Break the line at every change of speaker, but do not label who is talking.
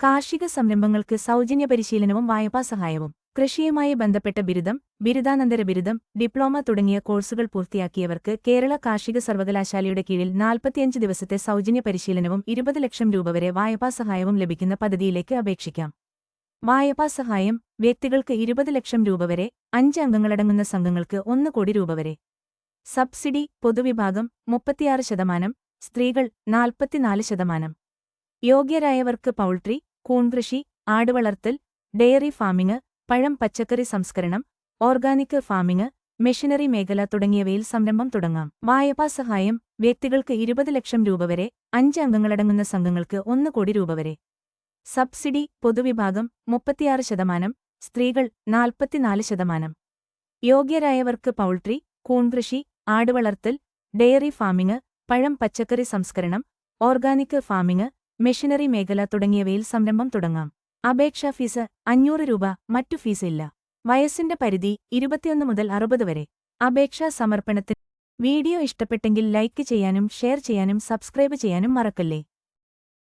കാർഷിക സംരംഭങ്ങൾക്ക് സൗജന്യ പരിശീലനവും വായ്പാ സഹായവും കൃഷിയുമായി ബന്ധപ്പെട്ട ബിരുദം ബിരുദാനന്തര ബിരുദം ഡിപ്ലോമ തുടങ്ങിയ കോഴ്സുകൾ പൂർത്തിയാക്കിയവർക്ക് കേരള കാർഷിക സർവകലാശാലയുടെ കീഴിൽ നാൽപ്പത്തിയഞ്ച് ദിവസത്തെ സൗജന്യ പരിശീലനവും ഇരുപത് ലക്ഷം രൂപ വരെ വായ്പാ സഹായവും ലഭിക്കുന്ന പദ്ധതിയിലേക്ക് അപേക്ഷിക്കാം. വായ്പാ സഹായം വ്യക്തികൾക്ക് ഇരുപത് ലക്ഷം രൂപ വരെ അഞ്ച് അംഗങ്ങളടങ്ങുന്ന സംഘങ്ങൾക്ക് ഒന്ന് കോടി രൂപ വരെ. സബ്സിഡി പൊതുവിഭാഗം മുപ്പത്തിയാറ് ശതമാനം സ്ത്രീകൾ നാൽപ്പത്തിനാല് ശതമാനം. യോഗ്യരായവർക്ക് പൗൾട്രി കൂൺകൃഷി ആടുവളർത്തൽ ഡെയറി ഫാമിംഗ് പഴം പച്ചക്കറി സംസ്കരണം ഓർഗാനിക് ഫാമിംഗ് മെഷീനറി മേഖല തുടങ്ങിയവയിൽ സംരംഭം തുടങ്ങാം. വായ്പാ സഹായം വ്യക്തികൾക്ക് ഇരുപത് ലക്ഷം രൂപ വരെ അഞ്ച് അംഗങ്ങളടങ്ങുന്ന സംഘങ്ങൾക്ക് ഒന്ന് കോടി രൂപ വരെ. സബ്സിഡി പൊതുവിഭാഗം മുപ്പത്തിയാറ് ശതമാനം സ്ത്രീകൾ നാൽപ്പത്തിനാല് ശതമാനം. യോഗ്യരായവർക്ക് പൗൾട്രി കൂൺകൃഷി ആടുവളർത്തൽ ഡെയറി ഫാമിംഗ് പഴം പച്ചക്കറി സംസ്കരണം ഓർഗാനിക് ഫാമിംഗ് മെഷീനറി മേഖല തുടങ്ങിയവയിൽ സംരംഭം തുടങ്ങാം. അപേക്ഷാ ഫീസ് അഞ്ഞൂറ് രൂപ മറ്റു ഫീസ് ഇല്ല. വയസ്സിന്റെ പരിധി ഇരുപത്തിയൊന്ന് മുതൽ അറുപത് വരെ. അപേക്ഷാ സമർപ്പണത്തിന് വീഡിയോ ഇഷ്ടപ്പെട്ടെങ്കിൽ ലൈക്ക് ചെയ്യാനും ഷെയർ ചെയ്യാനും സബ്സ്ക്രൈബ് ചെയ്യാനും മറക്കല്ലേ?